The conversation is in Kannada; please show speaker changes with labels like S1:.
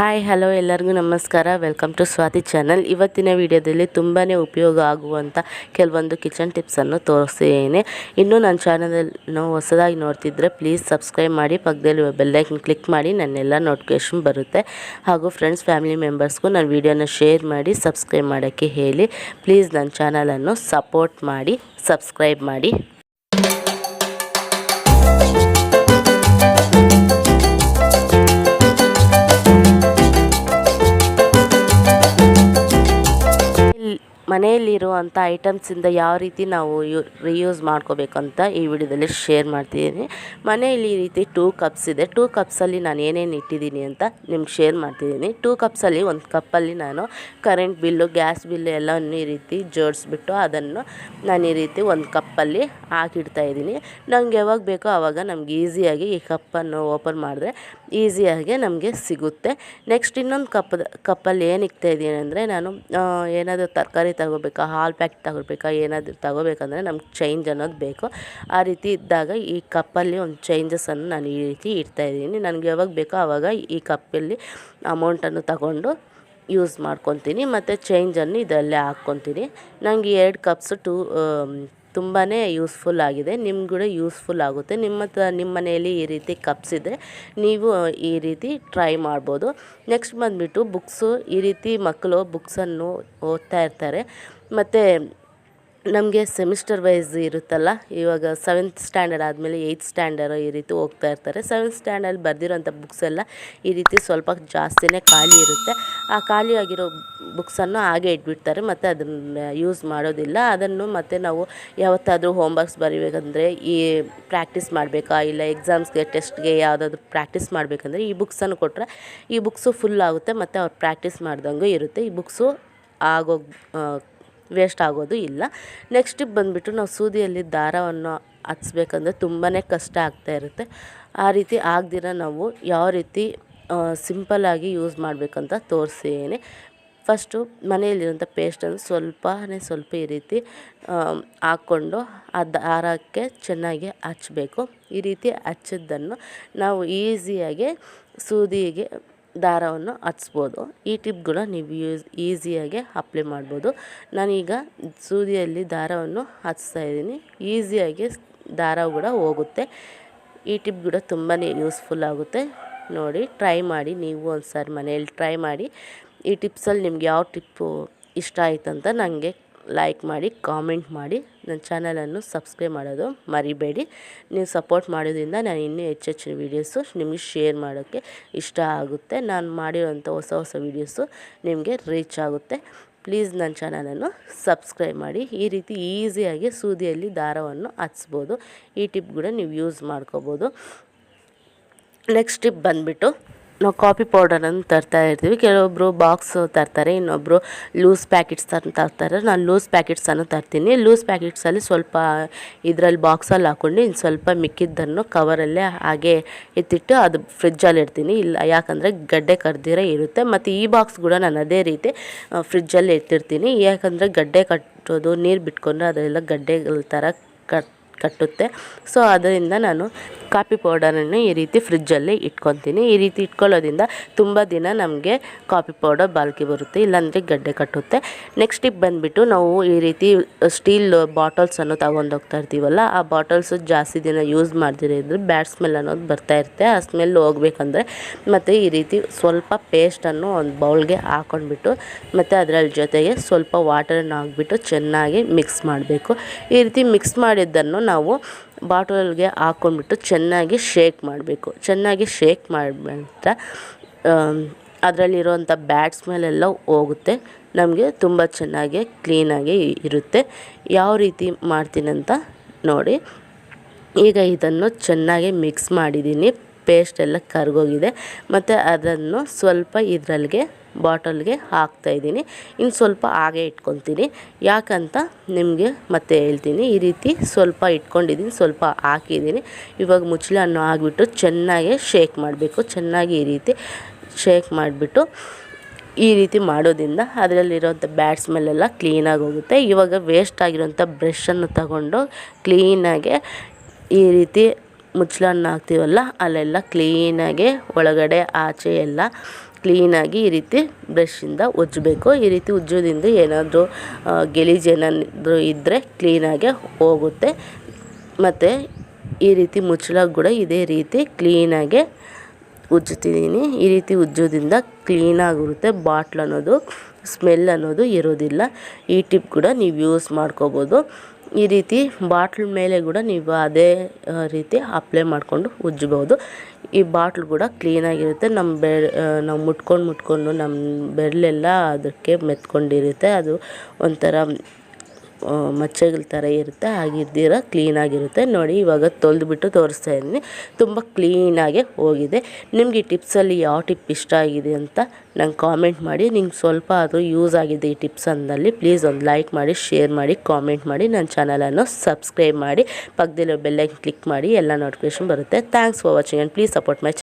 S1: ಹಾಯ್, ಹಲೋ ಎಲ್ಲರಿಗೂ ನಮಸ್ಕಾರ. ವೆಲ್ಕಮ್ ಟು ಸ್ವಾತಿ ಚಾನಲ್ ಇವತ್ತಿನ ವಿಡಿಯೋದಲ್ಲಿ ತುಂಬಾ ಉಪಯೋಗ ಆಗುವಂಥ ಕೆಲವೊಂದು ಕಿಚನ್ ಟಿಪ್ಸನ್ನು ತೋರಿಸ್ತೇನೆ. ಇನ್ನೂ ನನ್ನ ಚಾನಲನ್ನು ಹೊಸದಾಗಿ ನೋಡ್ತಿದ್ರೆ ಪ್ಲೀಸ್ ಸಬ್ಸ್ಕ್ರೈಬ್ ಮಾಡಿ ಪಕ್ಕದಲ್ಲಿ ಬೆಲ್ಲೈಕನ್ ಕ್ಲಿಕ್ ಮಾಡಿ, ನನ್ನೆಲ್ಲ ನೋಟಿಫಿಕೇಶನ್ ಬರುತ್ತೆ. ಹಾಗೂ ಫ್ರೆಂಡ್ಸ್ ಫ್ಯಾಮಿಲಿ ಮೆಂಬರ್ಸ್ಗೂ ನನ್ನ ವೀಡಿಯೋನ ಶೇರ್ ಮಾಡಿ ಸಬ್ಸ್ಕ್ರೈಬ್ ಮಾಡೋಕ್ಕೆ ಹೇಳಿ. ಪ್ಲೀಸ್ ನನ್ನ ಚಾನಲನ್ನು ಸಪೋರ್ಟ್ ಮಾಡಿ ಸಬ್ಸ್ಕ್ರೈಬ್ ಮಾಡಿ. ಮನೆಯಲ್ಲಿರುವಂಥ ಐಟಮ್ಸಿಂದ ಯಾವ ರೀತಿ ನಾವು ಯು, ರಿಯೂಸ್ ಮಾಡ್ಕೋಬೇಕಂತ ಈ ವಿಡಿಯೋದಲ್ಲಿ ಶೇರ್ ಮಾಡ್ತಿದ್ದೀನಿ. ಮನೆಯಲ್ಲಿ ಈ ರೀತಿ ಟೂ ಕಪ್ಸ್ ಇದೆ. ಟೂ ಕಪ್ಸಲ್ಲಿ ನಾನು ಏನೇನು ಇಟ್ಟಿದ್ದೀನಿ ಅಂತ ನಿಮ್ಗೆ ಶೇರ್ ಮಾಡ್ತಿದ್ದೀನಿ. ಟೂ ಕಪ್ಸಲ್ಲಿ ಒಂದು ಕಪ್ಪಲ್ಲಿ ನಾನು ಕರೆಂಟ್ ಬಿಲ್ಲು, ಗ್ಯಾಸ್ ಬಿಲ್ಲು ಎಲ್ಲವನ್ನು ಈ ರೀತಿ ಜೋಡಿಸ್ಬಿಟ್ಟು ಅದನ್ನು ನಾನು ಈ ರೀತಿ ಒಂದು ಕಪ್ಪಲ್ಲಿ ಹಾಕಿಡ್ತಾ ಇದ್ದೀನಿ. ನಂಗೆ ಯಾವಾಗ ಬೇಕೋ ಆವಾಗ ನಮ್ಗೆ ಈಸಿಯಾಗಿ ಈ ಕಪ್ಪನ್ನು ಓಪನ್ ಮಾಡಿದ್ರೆ ಈಸಿಯಾಗಿ ನಮಗೆ ಸಿಗುತ್ತೆ. ನೆಕ್ಸ್ಟ್ ಇನ್ನೊಂದು ಕಪ್ಪದ, ಕಪ್ಪಲ್ಲಿ ಏನು ಇದ್ದೀನಿ ಅಂದರೆ ನಾನು ಏನಾದರೂ ತರಕಾರಿ ತಗೋಬೇಕಾ? ಹಾಲು ಪ್ಯಾಕೆಟ್ ತಗೋಬೇಕಾ? ಏನಾದರೂ ತಗೋಬೇಕಂದ್ರೆ ನಮ್ಗೆ ಚೇಂಜ್ ಅನ್ನೋದು ಬೇಕು. ಆ ರೀತಿ ಇದ್ದಾಗ ಈ ಕಪ್ಪಲ್ಲಿ ಒಂದು ಚೇಂಜಸನ್ನು ನಾನು ಈ ರೀತಿ ಇಡ್ತಾಯಿದ್ದೀನಿ ನನಗೆ ಯಾವಾಗ ಬೇಕೋ ಆವಾಗ ಈ ಕಪ್ಪಲ್ಲಿ ಅಮೌಂಟನ್ನು ತಗೊಂಡು ಯೂಸ್ ಮಾಡ್ಕೊತೀನಿ. ಮತ್ತು ಚೇಂಜನ್ನು ಇದರಲ್ಲೇ ಹಾಕ್ಕೊತೀನಿ. ನನಗೆ ಎರಡು ಕಪ್ಸು ಟೂ ತುಂಬಾ ಯೂಸ್ಫುಲ್ ಆಗಿದೆ. ನಿಮ್ಗೆ ಕೂಡ ಯೂಸ್ಫುಲ್ ಆಗುತ್ತೆ. ನಿಮ್ಮ ನಿಮ್ಮ ಮನೆಯಲ್ಲಿ ಈ ರೀತಿ ಕಪ್ಸ್ ಇದ್ದರೆ ನೀವು ಈ ರೀತಿ ಟ್ರೈ ಮಾಡ್ಬೋದು. ನೆಕ್ಸ್ಟ್ ಬಂದುಬಿಟ್ಟು ಬುಕ್ಸು ಈ ರೀತಿ ಮಕ್ಕಳು ಬುಕ್ಸನ್ನು ಓದ್ತಾ ಇರ್ತಾರೆ. ಮತ್ತು, ನಮಗೆ ಸೆಮಿಸ್ಟರ್ ವೈಸ್ ಇರುತ್ತಲ್ಲ, ಇವಾಗ ಸೆವೆಂತ್ ಸ್ಟ್ಯಾಂಡರ್ಡ್ ಆದಮೇಲೆ ಏಯ್ತ್ ಸ್ಟ್ಯಾಂಡರ್ಡ್ ಈ ರೀತಿ ಹೋಗ್ತಾ ಇರ್ತಾರೆ. ಸೆವೆಂತ್ ಸ್ಟ್ಯಾಂಡರ್ಡ್ ಬರೆದಿರೋಂಥ ಬುಕ್ಸ್ ಎಲ್ಲ ಈ ರೀತಿ ಸ್ವಲ್ಪ ಜಾಸ್ತಿನೇ ಖಾಲಿ ಇರುತ್ತೆ. ಆ ಖಾಲಿಯಾಗಿರೋ ಬುಕ್ಸನ್ನು ಹಾಗೆ ಇಟ್ಬಿಡ್ತಾರೆ, ಮತ್ತು ಅದನ್ನು ಯೂಸ್ ಮಾಡೋದಿಲ್ಲ. ಅದನ್ನು ಮತ್ತು ನಾವು ಯಾವತ್ತಾದರೂ ಹೋಮ್ವರ್ಕ್ಸ್ ಬರಿಬೇಕಂದ್ರೆ ಈ ಪ್ರಾಕ್ಟೀಸ್ ಮಾಡಬೇಕಾ, ಇಲ್ಲ ಎಕ್ಸಾಮ್ಸ್ಗೆ ಟೆಸ್ಟ್ಗೆ ಯಾವುದಾದ್ರೂ ಪ್ರಾಕ್ಟೀಸ್ ಮಾಡಬೇಕಂದ್ರೆ ಈ ಬುಕ್ಸನ್ನು ಕೊಟ್ಟರೆ ಈ ಬುಕ್ಸು ಫುಲ್ ಆಗುತ್ತೆ, ಮತ್ತು ಅವ್ರು ಪ್ರಾಕ್ಟೀಸ್ ಮಾಡ್ದಂಗೂ ಇರುತ್ತೆ. ಈ ಬುಕ್ಸು ಆಗೋ ವೇಸ್ಟ್ ಆಗೋದು ಇಲ್ಲ. ನೆಕ್ಸ್ಟ್ ಬಂದುಬಿಟ್ಟು ನಾವು ಸೂದಿಯಲ್ಲಿ ದಾರವನ್ನು ಹಚ್ಬೇಕಂದ್ರೆ ತುಂಬಾ ಕಷ್ಟ ಆಗ್ತಾ ಇರುತ್ತೆ. ಆ ರೀತಿ ಆಗದಿರ ನಾವು ಯಾವ ರೀತಿ ಸಿಂಪಲ್ಲಾಗಿ ಯೂಸ್ ಮಾಡಬೇಕಂತ ತೋರಿಸಿದ್ದೀನಿ ಫಸ್ಟು ಮನೆಯಲ್ಲಿರುವಂಥ ಪೇಸ್ಟನ್ನು ಸ್ವಲ್ಪನೇ ಸ್ವಲ್ಪ ಈ ರೀತಿ ಹಾಕ್ಕೊಂಡು ಆ ದಾರಕ್ಕೆ ಚೆನ್ನಾಗಿ ಹಚ್ಚಬೇಕು ಈ ರೀತಿ ಹಚ್ಚಿದ್ದನ್ನು ನಾವು ಈಸಿಯಾಗಿ ಸೂದಿಗೆ ದಾರವನ್ನು ಹಚ್ಬೋದು. ಈ ಟಿಪ್ಗಳು ನೀವು ಯೂಸ್, ಈಸಿಯಾಗಿ ಅಪ್ಲೈ ಮಾಡ್ಬೋದು. ನಾನೀಗ ಸೂದಿಯಲ್ಲಿ ದಾರವನ್ನು ಹಚ್ತಾ ಇದ್ದೀನಿ. ಈಸಿಯಾಗಿ ದಾರ ಕೂಡ ಹೋಗುತ್ತೆ. ಈ ಟಿಪ್ ಕೂಡ ತುಂಬಾ ಯೂಸ್ಫುಲ್ ಆಗುತ್ತೆ. ನೋಡಿ, ಟ್ರೈ ಮಾಡಿ ನೀವು ಒಂದು ಸಾರಿ ಮನೆಯಲ್ಲಿ ಟ್ರೈ ಮಾಡಿ. ಈ ಟಿಪ್ಸಲ್ಲಿ ನಿಮ್ಗೆ ಯಾವ ಟಿಪ್ಪು ಇಷ್ಟ ಆಯ್ತಂತ ನನಗೆ ಲೈಕ್ ಮಾಡಿ, ಕಾಮೆಂಟ್ ಮಾಡಿ. ನನ್ನ ಚಾನಲನ್ನು ಸಬ್ಸ್ಕ್ರೈಬ್ ಮಾಡೋದು ಮರಿಬೇಡಿ. ನೀವು ಸಪೋರ್ಟ್ ಮಾಡೋದ್ರಿಂದ ನಾನು ಇನ್ನೂ ಹೆಚ್ಚು ಹೆಚ್ಚಿನ ವೀಡಿಯೋಸು ನಿಮಗೆ ಶೇರ್ ಮಾಡೋಕ್ಕೆ ಇಷ್ಟ ಆಗುತ್ತೆ. ನಾನು ಮಾಡಿರೋಂಥ ಹೊಸ ಹೊಸ ವೀಡಿಯೋಸು ನಿಮಗೆ ರೀಚ್ ಆಗುತ್ತೆ. ಪ್ಲೀಸ್ ನನ್ನ ಚಾನಲನ್ನು ಸಬ್ಸ್ಕ್ರೈಬ್ ಮಾಡಿ. ಈ ರೀತಿ ಈಸಿಯಾಗಿ ಸೂದಿಯಲ್ಲಿ ದಾರವನ್ನು ಹಚ್ಬೋದು. ಈ ಟಿಪ್ ಕೂಡ ನೀವು ಯೂಸ್ ಮಾಡ್ಕೋಬೋದು. ನೆಕ್ಸ್ಟ್ ಟಿಪ್ ಬಂದುಬಿಟ್ಟು ನಾವು ಕಾಫಿ ಪೌಡರನ್ನು ತರ್ತಾ ಇರ್ತೀವಿ. ಕೆಲವೊಬ್ಬರು ಬಾಕ್ಸ್ ತರ್ತಾರೆ ಇನ್ನೊಬ್ಬರು ಲೂಸ್ ಪ್ಯಾಕೆಟ್ಸ್ ತರ್ತಾರೆ. ನಾನು ಲೂಸ್ ಪ್ಯಾಕೆಟ್ಸನ್ನು ತರ್ತೀನಿ. ಲೂಸ್ ಪ್ಯಾಕೆಟ್ಸಲ್ಲಿ ಸ್ವಲ್ಪ ಇದರಲ್ಲಿ ಬಾಕ್ಸಲ್ಲಿ ಹಾಕ್ಕೊಂಡು ಇನ್ನು ಸ್ವಲ್ಪ ಮಿಕ್ಕಿದ್ದನ್ನು ಕವರಲ್ಲೇ ಹಾಗೆ ಎತ್ತಿಟ್ಟು ಅದು ಫ್ರಿಜ್ಜಲ್ಲಿ ಇಡ್ತೀನಿ. ಇಲ್ಲ, ಯಾಕಂದರೆ ಗಡ್ಡೆ ಕರ್ದಿರೋ ಇರುತ್ತೆ. ಮತ್ತು ಈ ಬಾಕ್ಸ್ ಕೂಡ ನಾನು ಅದೇ ರೀತಿ ಫ್ರಿಜ್ಜಲ್ಲಿ ಇಟ್ಟಿರ್ತೀನಿ ಯಾಕಂದರೆ ಗಡ್ಡೆ ಕಟ್ಟೋದು, ನೀರು ಬಿಟ್ಕೊಂಡ್ರೆ ಅದೆಲ್ಲ ಗಡ್ಡೆಗಳ ಥರ ಕಟ್ ಕಟ್ಟುತ್ತೆ. ಸೊ ಅದರಿಂದ ನಾನು ಕಾಫಿ ಪೌಡರನ್ನು ಈ ರೀತಿ ಫ್ರಿಜ್ಜಲ್ಲಿ ಇಟ್ಕೊತೀನಿ. ಈ ರೀತಿ ಇಟ್ಕೊಳ್ಳೋದ್ರಿಂದ ತುಂಬ ದಿನ ನಮಗೆ ಕಾಫಿ ಪೌಡರ್ ಬಾಲ್ಕಿ ಬರುತ್ತೆ, ಇಲ್ಲಾಂದರೆ ಗಡ್ಡೆ ಕಟ್ಟುತ್ತೆ. ನೆಕ್ಸ್ಟ್ ಟಿಪ್ ಬಂದುಬಿಟ್ಟು ನಾವು ಈ ರೀತಿ ಸ್ಟೀಲ್ ಬಾಟಲ್ಸನ್ನು ತಗೊಂಡೋಗ್ತಾ ಇರ್ತೀವಲ್ಲ, ಆ ಬಾಟಲ್ಸು ಜಾಸ್ತಿ ದಿನ ಯೂಸ್ ಮಾಡ್ದಿರಿದ್ರೆ ಬ್ಯಾಡ್ ಸ್ಮೆಲ್ ಅನ್ನೋದು ಬರ್ತಾ ಇರುತ್ತೆ. ಆ ಸ್ಮೆಲ್ ಹೋಗ್ಬೇಕಂದ್ರೆ ಮತ್ತು ಈ ರೀತಿ ಸ್ವಲ್ಪ ಪೇಸ್ಟನ್ನು ಒಂದು ಬೌಲ್ಗೆ ಹಾಕೊಂಡ್ಬಿಟ್ಟು ಮತ್ತು ಅದರಲ್ಲಿ ಜೊತೆಗೆ ಸ್ವಲ್ಪ ವಾಟರನ್ನು ಹಾಕ್ಬಿಟ್ಟು ಚೆನ್ನಾಗಿ ಮಿಕ್ಸ್ ಮಾಡಬೇಕು. ಈ ರೀತಿ ಮಿಕ್ಸ್ ಮಾಡಿದ್ದನ್ನು ನಾವು ಬಾಟಲ್ಗೆ ಹಾಕ್ಕೊಂಡ್ಬಿಟ್ಟು ಚೆನ್ನಾಗಿ ಶೇಕ್ ಮಾಡಬೇಕು. ಚೆನ್ನಾಗಿ ಶೇಕ್ ಮಾಡಿಬಿಟ್ಟ ಅದರಲ್ಲಿರೋಂಥ ಬ್ಯಾಡ್ ಸ್ಮೆಲ್ಲೆಲ್ಲ ಹೋಗುತ್ತೆ. ನಮಗೆ ತುಂಬ ಚೆನ್ನಾಗಿ ಕ್ಲೀನಾಗಿ ಇರುತ್ತೆ. ಯಾವ ರೀತಿ ಮಾಡ್ತೀನಂತ ನೋಡಿ. ಈಗ ಇದನ್ನು ಚೆನ್ನಾಗಿ ಮಿಕ್ಸ್ ಮಾಡಿದ್ದೀನಿ. ಪೇಸ್ಟ್ ಎಲ್ಲ ಕರ್ಗೋಗಿದೆ. ಮತ್ತು ಅದನ್ನು ಸ್ವಲ್ಪ ಇದರಲ್ಲಿಗೆ ಬಾಟಲ್ಗೆ ಹಾಕ್ತಾಯಿದ್ದೀನಿ ಇನ್ನು ಸ್ವಲ್ಪ ಹಾಗೆ ಇಟ್ಕೊತೀನಿ ಯಾಕಂತ ನಿಮಗೆ ಮತ್ತೆ ಹೇಳ್ತೀನಿ. ಈ ರೀತಿ ಸ್ವಲ್ಪ ಇಟ್ಕೊಂಡಿದ್ದೀನಿ, ಸ್ವಲ್ಪ ಹಾಕಿದ್ದೀನಿ. ಇವಾಗ ಮುಚ್ಚಳನ್ನು ಆಗಿಬಿಟ್ಟು ಚೆನ್ನಾಗಿ ಶೇಕ್ ಮಾಡಬೇಕು. ಚೆನ್ನಾಗಿ ಈ ರೀತಿ ಶೇಕ್ ಮಾಡಿಬಿಟ್ಟು ಈ ರೀತಿ ಮಾಡೋದ್ರಿಂದ ಅದರಲ್ಲಿರೋಂಥ ಬ್ಯಾಡ್ ಸ್ಮೆಲ್ಲೆಲ್ಲ ಕ್ಲೀನಾಗಿ ಹೋಗುತ್ತೆ. ಇವಾಗ ವೇಸ್ಟ್ ಆಗಿರೋಂಥ ಬ್ರಷನ್ನು ತಗೊಂಡು ಕ್ಲೀನಾಗೆ ಈ ರೀತಿ ಮುಚ್ಚಳನ್ನ ಹಾಕ್ತೀವಲ್ಲ, ಅಲ್ಲೆಲ್ಲ ಕ್ಲೀನಾಗಿ ಒಳಗಡೆ ಆಚೆ ಎಲ್ಲ ಕ್ಲೀನಾಗಿ ಈ ರೀತಿ ಬ್ರಷಿಂದ ಉಜ್ಜಬೇಕು. ಈ ರೀತಿ ಉಜ್ಜೋದ್ರಿಂದ ಏನಾದರೂ ಗಲೀಜು ಏನಾದರೂ ಇದ್ದರೆ ಕ್ಲೀನಾಗೆ ಹೋಗುತ್ತೆ. ಮತ್ತು ಈ ರೀತಿ ಮುಚ್ಚಳ ಕೂಡ ಇದೇ ರೀತಿ ಕ್ಲೀನಾಗೆ ಉಜ್ಜುತ್ತಿದ್ದೀನಿ ಈ ರೀತಿ ಉಜ್ಜೋದ್ರಿಂದ ಕ್ಲೀನಾಗಿರುತ್ತೆ ಬಾಟ್ಲ್ ಅನ್ನೋದು ಸ್ಮೆಲ್ ಅನ್ನೋದು ಇರೋದಿಲ್ಲ. ಈ ಟಿಪ್ ಕೂಡ ನೀವು ಯೂಸ್ ಮಾಡ್ಕೋಬೋದು. ಈ ರೀತಿ ಬಾಟ್ಲ್ ಮೇಲೆ ಕೂಡ ನೀವು ಅದೇ ರೀತಿ ಅಪ್ಲೈ ಮಾಡಿಕೊಂಡು ಉಜ್ಜಬಹುದು ಈ ಬಾಟ್ಲ್ ಕೂಡ ಕ್ಲೀನಾಗಿರುತ್ತೆ ನಮ್ಮ ಬೆ ನಾವು ಮುಟ್ಕೊಂಡು ಮುಟ್ಕೊಂಡು ನಮ್ಮ ಬೆರಳೆಲ್ಲ ಅದಕ್ಕೆ ಮೆತ್ಕೊಂಡಿರುತ್ತೆ. ಅದು ಒಂಥರ ಮಚ್ಚೆಗಳ ಥರ ಇರುತ್ತೆ ಆಗಿದ್ದೀರ ಕ್ಲೀನಾಗಿರುತ್ತೆ ನೋಡಿ, ಇವಾಗ ತೊಳೆದ್ಬಿಟ್ಟು ತೋರಿಸ್ತಾ ಇದ್ದೀನಿ. ತುಂಬ ಕ್ಲೀನಾಗೆ ಹೋಗಿದೆ. ನಿಮ್ಗೆ ಈ ಟಿಪ್ಸಲ್ಲಿ ಯಾವ ಟಿಪ್ ಇಷ್ಟ ಆಗಿದೆ ಅಂತ ನಂಗೆ ಕಾಮೆಂಟ್ ಮಾಡಿ. ನಿಮ್ಗೆ ಸ್ವಲ್ಪ ಆದರೂ ಯೂಸ್ ಆಗಿದೆ ಈ ಟಿಪ್ಸ್ ಅಂದಲ್ಲಿ ಪ್ಲೀಸ್ ಒಂದು ಲೈಕ್ ಮಾಡಿ ಶೇರ್ ಮಾಡಿ ಕಾಮೆಂಟ್ ಮಾಡಿ. ನನ್ನ ಚಾನಲನ್ನು ಸಬ್ಸ್ಕ್ರೈಬ್ ಮಾಡಿ. ಪಕ್ಕದಲ್ಲಿರೋ ಬೆಲ್ಲೈನ್ ಕ್ಲಿಕ್ ಮಾಡಿ. ಎಲ್ಲ ನೋಟಿಫಿಕೇಶನ್ ಬರುತ್ತೆ. Thanks for watching and please support my